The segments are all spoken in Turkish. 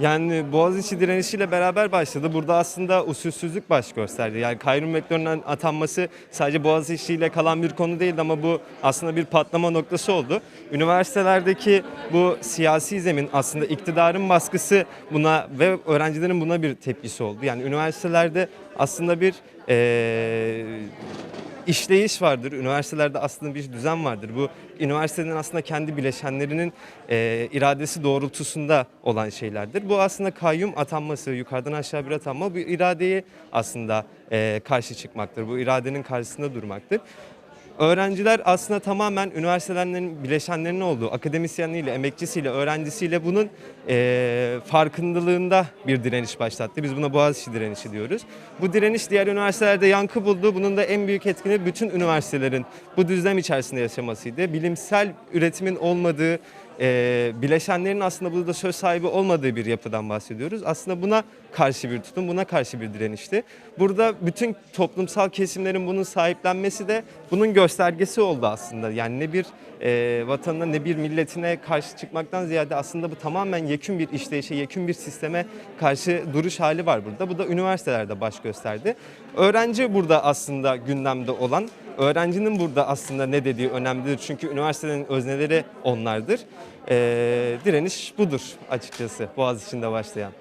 Yani Boğaziçi direnişiyle beraber başladı. Burada aslında usulsüzlük baş gösterdi. Yani kayyum rektörünün atanması sadece Boğaziçi ile kalan bir konu değildi ama bu aslında bir patlama noktası oldu. Üniversitelerdeki bu siyasi zemin aslında iktidarın baskısı buna ve öğrencilerin buna bir tepkisi oldu. Yani üniversitelerde aslında bir eee işleyiş vardır. Üniversitelerde aslında bir düzen vardır. Bu üniversitenin aslında kendi bileşenlerinin e, iradesi doğrultusunda olan şeylerdir. Bu aslında kayyum atanması, yukarıdan aşağı bir atanma bu iradeyi aslında e, karşı çıkmaktır. Bu iradenin karşısında durmaktır. Öğrenciler aslında tamamen üniversitelerin bileşenlerinin olduğu, akademisyenliğiyle, emekçisiyle, öğrencisiyle bunun eee, farkındalığında bir direniş başlattı. Biz buna Boğaziçi direnişi diyoruz. Bu direniş diğer üniversitelerde yankı buldu. Bunun da en büyük etkini bütün üniversitelerin bu düzlem içerisinde yaşamasıydı. Bilimsel üretimin olmadığı, eee, bileşenlerin aslında burada söz sahibi olmadığı bir yapıdan bahsediyoruz. Aslında buna karşı bir tutum, buna karşı bir direnişti. Burada bütün toplumsal kesimlerin bunun sahiplenmesi de bunun göstergesi oldu aslında. Yani ne bir eee vatanına ne bir milletine karşı çıkmaktan ziyade aslında bu tamamen yekün bir işleyişe, yekün bir sisteme karşı duruş hali var burada. Bu da üniversitelerde baş gösterdi. Öğrenci burada aslında gündemde olan, öğrencinin burada aslında ne dediği önemlidir. Çünkü üniversitenin özneleri onlardır. Eee direniş budur açıkçası Boğaziçi'nde başlayan.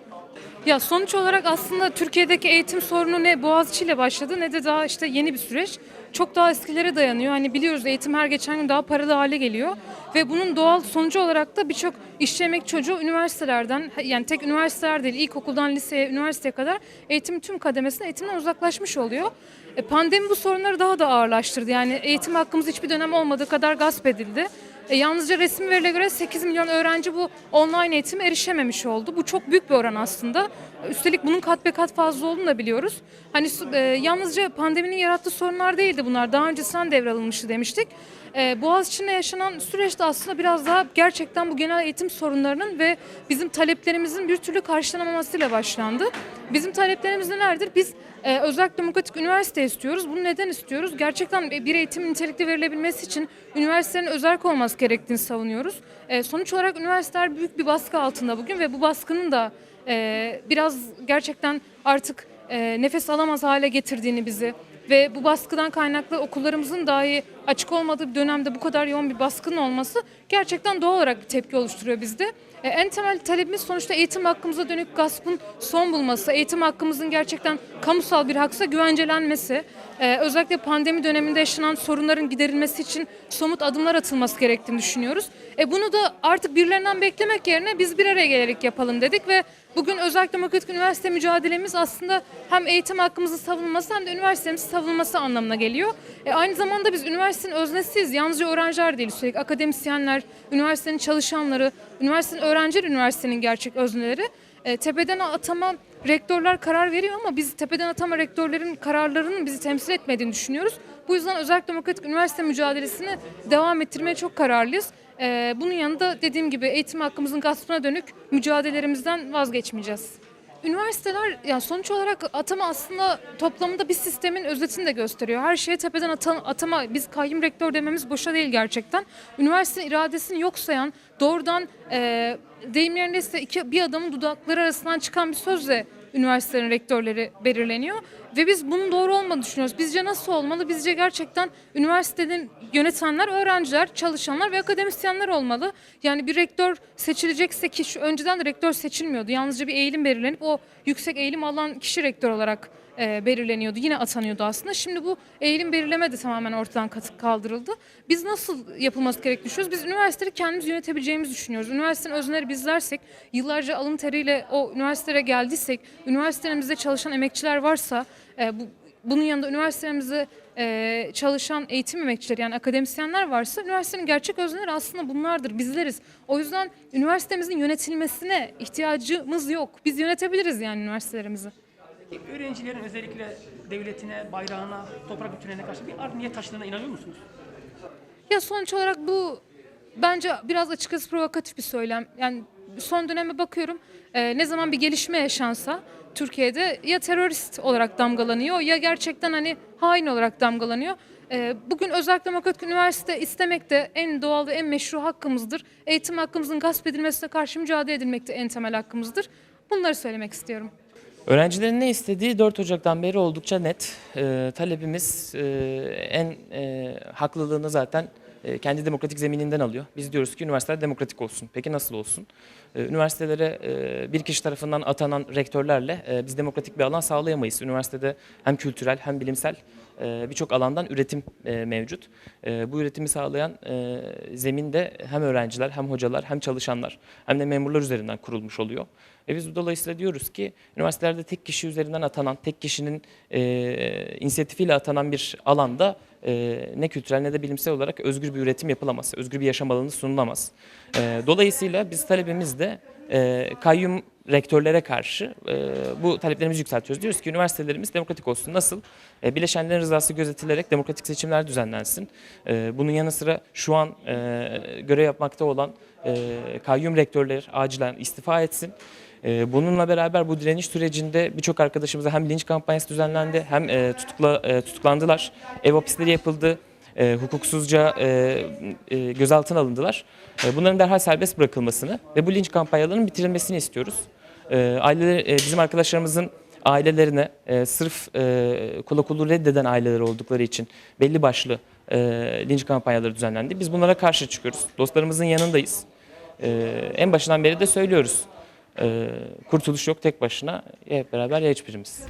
Ya sonuç olarak aslında Türkiye'deki eğitim sorunu ne Boğaziçi ile başladı ne de daha işte yeni bir süreç. Çok daha eskilere dayanıyor. Hani biliyoruz eğitim her geçen gün daha paralı hale geliyor. Ve bunun doğal sonucu olarak da birçok işçi çocuğu üniversitelerden yani tek üniversiteler değil ilkokuldan liseye, üniversiteye kadar eğitim tüm kademesinde eğitimden uzaklaşmış oluyor. E, pandemi bu sorunları daha da ağırlaştırdı. Yani eğitim hakkımız hiçbir dönem olmadığı kadar gasp edildi. E, yalnızca resmi verilere göre 8 milyon öğrenci bu online eğitime erişememiş oldu. Bu çok büyük bir oran aslında. Üstelik bunun kat be kat fazla olduğunu da biliyoruz. Hani e, yalnızca pandeminin yarattığı sorunlar değildi bunlar. Daha öncesinden devralınmıştı demiştik. E, Boğaziçi'nde yaşanan süreçte aslında biraz daha gerçekten bu genel eğitim sorunlarının ve bizim taleplerimizin bir türlü karşılanamamasıyla başlandı. Bizim taleplerimiz nelerdir? Biz ee, özel demokratik üniversite istiyoruz. Bunu neden istiyoruz? Gerçekten bir eğitim nitelikli verilebilmesi için üniversitenin özerk olması gerektiğini savunuyoruz. Ee, sonuç olarak üniversiteler büyük bir baskı altında bugün ve bu baskının da e, biraz gerçekten artık e, nefes alamaz hale getirdiğini bizi ve bu baskıdan kaynaklı okullarımızın dahi açık olmadığı bir dönemde bu kadar yoğun bir baskının olması gerçekten doğal olarak bir tepki oluşturuyor bizde. E, En temel talebimiz sonuçta eğitim hakkımıza dönük gaspın son bulması, eğitim hakkımızın gerçekten kamusal bir haksa güvencelenmesi, e, özellikle pandemi döneminde yaşanan sorunların giderilmesi için somut adımlar atılması gerektiğini düşünüyoruz. E, bunu da artık birilerinden beklemek yerine biz bir araya gelerek yapalım dedik ve bugün Özel Demokratik Üniversite mücadelemiz aslında hem eğitim hakkımızın savunulması hem de üniversitemizin savunulması anlamına geliyor. E, aynı zamanda biz üniversitenin öznesiyiz. Yalnızca öğrenciler değil, üstelik akademisyenler, üniversitenin çalışanları, üniversitenin öğrenciler, üniversitenin gerçek özneleri. E, tepeden atama rektörler karar veriyor ama biz tepeden atama rektörlerin kararlarının bizi temsil etmediğini düşünüyoruz. Bu yüzden özel demokratik üniversite mücadelesini devam ettirmeye çok kararlıyız. E, bunun yanında dediğim gibi eğitim hakkımızın gaspına dönük mücadelelerimizden vazgeçmeyeceğiz. Üniversiteler yani sonuç olarak atama aslında toplamında bir sistemin özetini de gösteriyor. Her şeye tepeden ata- atama biz kayyum rektör dememiz boşa değil gerçekten. Üniversitenin iradesini yok sayan doğrudan e, deyim yerindeyse iki, bir adamın dudakları arasından çıkan bir sözle üniversitelerin rektörleri belirleniyor. Ve biz bunun doğru olmadığını düşünüyoruz. Bizce nasıl olmalı? Bizce gerçekten üniversitenin yönetenler, öğrenciler, çalışanlar ve akademisyenler olmalı. Yani bir rektör seçilecekse ki şu önceden de rektör seçilmiyordu. Yalnızca bir eğilim belirlenip o yüksek eğilim alan kişi rektör olarak e, belirleniyordu. Yine atanıyordu aslında. Şimdi bu eğilim belirleme de tamamen ortadan kat- kaldırıldı. Biz nasıl yapılması gerektiğini düşünüyoruz? Biz üniversiteleri kendimiz yönetebileceğimizi düşünüyoruz. Üniversitenin özneleri bizlersek, yıllarca alın teriyle o üniversitelere geldiysek, üniversitemizde çalışan emekçiler varsa, e, bu, bunun yanında üniversitemizde e, çalışan eğitim emekçileri yani akademisyenler varsa üniversitenin gerçek özneleri aslında bunlardır, bizleriz. O yüzden üniversitemizin yönetilmesine ihtiyacımız yok. Biz yönetebiliriz yani üniversitelerimizi. Öğrencilerin özellikle devletine, bayrağına, toprak bütünlüğüne karşı bir art niyet taşıdığına inanıyor musunuz? Ya sonuç olarak bu bence biraz açıkçası provokatif bir söylem. Yani son döneme bakıyorum e, ne zaman bir gelişme yaşansa Türkiye'de ya terörist olarak damgalanıyor ya gerçekten hani hain olarak damgalanıyor. E, bugün özel demokratik üniversite istemek de en doğal ve en meşru hakkımızdır. Eğitim hakkımızın gasp edilmesine karşı mücadele edilmek de en temel hakkımızdır. Bunları söylemek istiyorum. Öğrencilerin ne istediği 4 Ocak'tan beri oldukça net. Ee, talebimiz e, en e, haklılığını zaten e, kendi demokratik zemininden alıyor. Biz diyoruz ki üniversiteler demokratik olsun. Peki nasıl olsun? Ee, üniversitelere e, bir kişi tarafından atanan rektörlerle e, biz demokratik bir alan sağlayamayız. Üniversitede hem kültürel hem bilimsel e, birçok alandan üretim e, mevcut. E, bu üretimi sağlayan e, zeminde hem öğrenciler hem hocalar hem çalışanlar hem de memurlar üzerinden kurulmuş oluyor. E biz dolayısıyla diyoruz ki üniversitelerde tek kişi üzerinden atanan, tek kişinin e, inisiyatifiyle atanan bir alanda e, ne kültürel ne de bilimsel olarak özgür bir üretim yapılamaz, özgür bir yaşam alanı sunulamaz. E, dolayısıyla biz talebimiz de e, kayyum rektörlere karşı e, bu taleplerimizi yükseltiyoruz. Diyoruz ki üniversitelerimiz demokratik olsun. Nasıl? E, bileşenlerin rızası gözetilerek demokratik seçimler düzenlensin. E, bunun yanı sıra şu an e, görev yapmakta olan e, kayyum rektörler acilen istifa etsin. E, bununla beraber bu direniş sürecinde birçok arkadaşımıza hem linç kampanyası düzenlendi hem e, tutukla, e, tutuklandılar. Ev hapisleri yapıldı. E, hukuksuzca e, e, gözaltına alındılar. E, bunların derhal serbest bırakılmasını ve bu linç kampanyalarının bitirilmesini istiyoruz. E, aileler, e, bizim arkadaşlarımızın ailelerine e, sırf e, kula kulu reddeden aileler oldukları için belli başlı e, linç kampanyaları düzenlendi. Biz bunlara karşı çıkıyoruz. Dostlarımızın yanındayız. E, en başından beri de söylüyoruz. E, kurtuluş yok tek başına. Hep beraber ya hiçbirimiz.